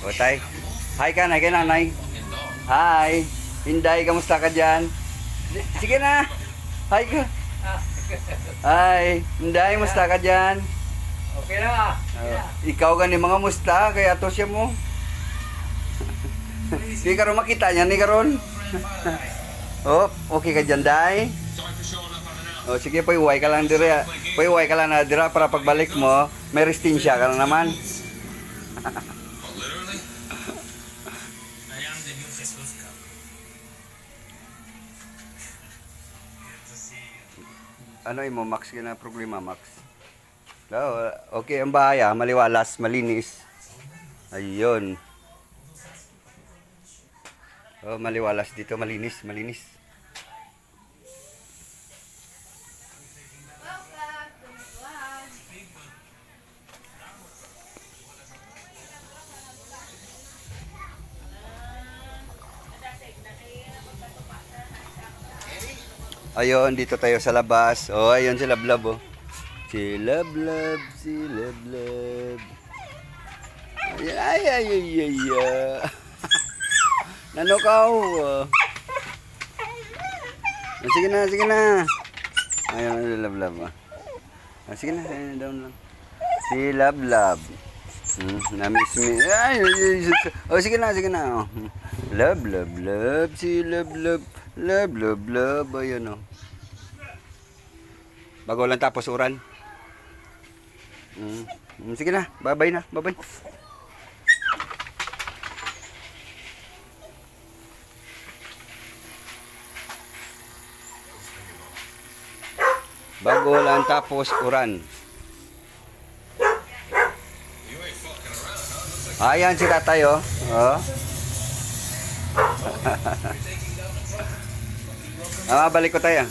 O, tay. Hi ka na, kay nanay. Hi. Hinday, kamusta ka dyan? Sige na. Hi ka. Hi. Hinday, musta ka dyan? Okay na. Ikaw gani mga musta, kaya to siya mo. Di karon makita niya ni karon. oh, okay ka dyan, day? Oh, sige, paiway ka lang dira. Paiway ka lang na dira para pagbalik mo, may restinsia ka na naman. Jesus cup. Ano imo, Max, kina problema, Max? Oh, okay, ang bahay, ah, maliwalas, malinis. Ayun. Oh, maliwalas dito, malinis, malinis. Ayun, dito tayo sa labas. Oh, ayun si Lablab, oh. Si Lablab, si Lablab. Ay, ay, ay, ay, ay, ay. Nanukaw. oh. Sige na, sige na. Ayun, si Lablab, oh. Ah, sige na, down lang. Si Lablab. Hmm, na-miss me. Ay, ay, ay, sus- oh, sige na, sige na. Oh. Love, love, love, si love, love, love, love, love, ayun, oh. Bago lang tapos uran. Mm, Sige na, babay na, babay. Bago lang tapos uran. Ayan si tatay oh. oh. ah, balik ko tayo.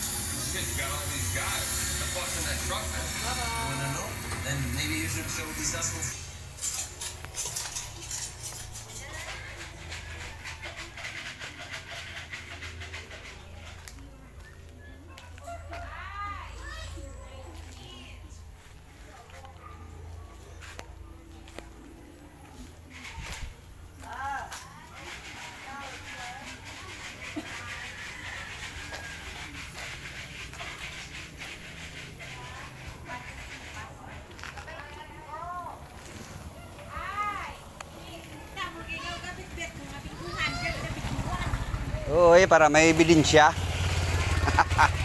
Then Oo, para may ebidensya.